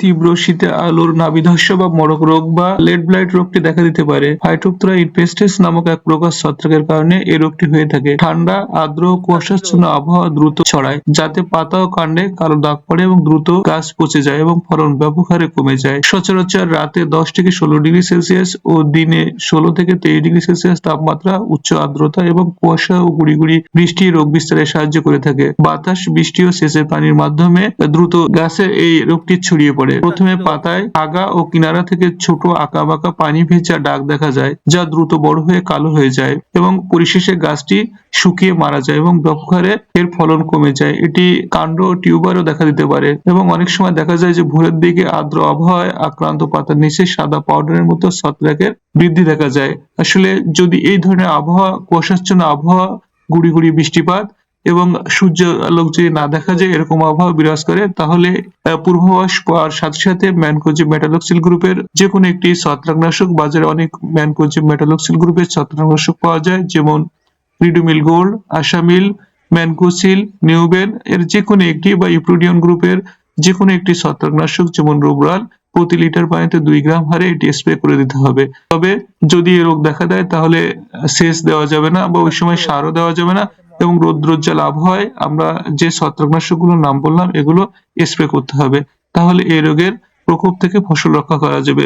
তীব্র শীতে আলুর নাভিধ্বস বা মরক রোগ বা লেড ব্লাইট রোগটি দেখা দিতে পারে। ফাইটোপথরা ইনফেস্টিস নামক এক প্রকার ছত্রাকের কারণে এই রোগটি হয়ে থাকে। ঠান্ডা, আর্দ্র, কুয়াশাচ্ছন্ন আবহাওয়া দ্রুত ছড়ায়, যাতে পাতা ও কাণ্ডে কালো দাগ পড়ে এবং দ্রুত গাছ পচে যায় এবং ফলন ব্যাপক হারে কমে যায়। সচরাচর রাতে দশ থেকে ষোলো ডিগ্রি সেলসিয়াস ও দিনে ষোলো থেকে তেইশ ডিগ্রি সেলসিয়াস তাপমাত্রা, উচ্চ আর্দ্রতা এবং কুয়াশা ও গুড়ি গুড়ি বৃষ্টি রোগ বিস্তারে সাহায্য করে থাকে। বাতাস, বৃষ্টি ও সেচের পানির মাধ্যমে দ্রুত গাছে এই রোগটি ছড়িয়ে পড়ে। প্রথমে পাতায় আগা ও কিনারা থেকে ছোট আঁকা বাঁকা পানি ভেজা ডাক দেখা যায় যা দ্রুত বড় হয়ে কালো হয়ে যায় এবং পরিশেষে গাছটি শুকিয়ে মারা যায় এবং ব্যাপক হারে এর ফলন কমে যায়। এটি কাণ্ড ও টিউবারও দেখা দিতে পারে এবং অনেক সময় দেখা যায় যে ভোরের দিকে আর্দ্র আবহাওয়ায় আক্রান্ত পাতার নিচে সাদা পাউডারের মতো ছত্রাকের বৃদ্ধি দেখা যায়। আসলে যদি এই ধরনের আবহাওয়া কুয়াশাচ্ছন্ন আবহাওয়া গুড়ি গুড়ি বৃষ্টিপাত এবং সূর্য আলোক যদি না দেখা যায়, এরকম আবহাওয়া বিরাজ করে, তাহলে পূর্বাভাস পাওয়ার সাথে সাথে ম্যানকোজি মেটালক্সিল গ্রুপের যে কোনো একটি ছত্রাকনাশক, বাজারে অনেক ম্যানকোজি মেটালক্সিল গ্রুপের ছত্রাকনাশক পাওয়া যায়, যেমন রিডোমিল গোল্ড, আসামিল, ম্যানকোসিল, নিউবেন, এর যে কোনো একটি বা ইপ্রোডিয়ন গ্রুপের যে কোনো একটি ছত্রাকনাশক, যেমন রোবরাল, প্রতি লিটার পানিতে দুই গ্রাম হারে এটি স্প্রে করে দিতে হবে। তবে যদি রোগ দেখা দেয়, তাহলে সেচ দেওয়া যাবে না বা ওই সময় সারও দেওয়া যাবে না। এবং রৌদ্রোজ্জ্বল আবহাওয়ায় আমরা যে ছত্রাকনাশকগুলোর নাম বললাম, এগুলো স্প্রে করতে হবে। তাহলে এই রোগের প্রকোপ থেকে ফসল রক্ষা করা যাবে।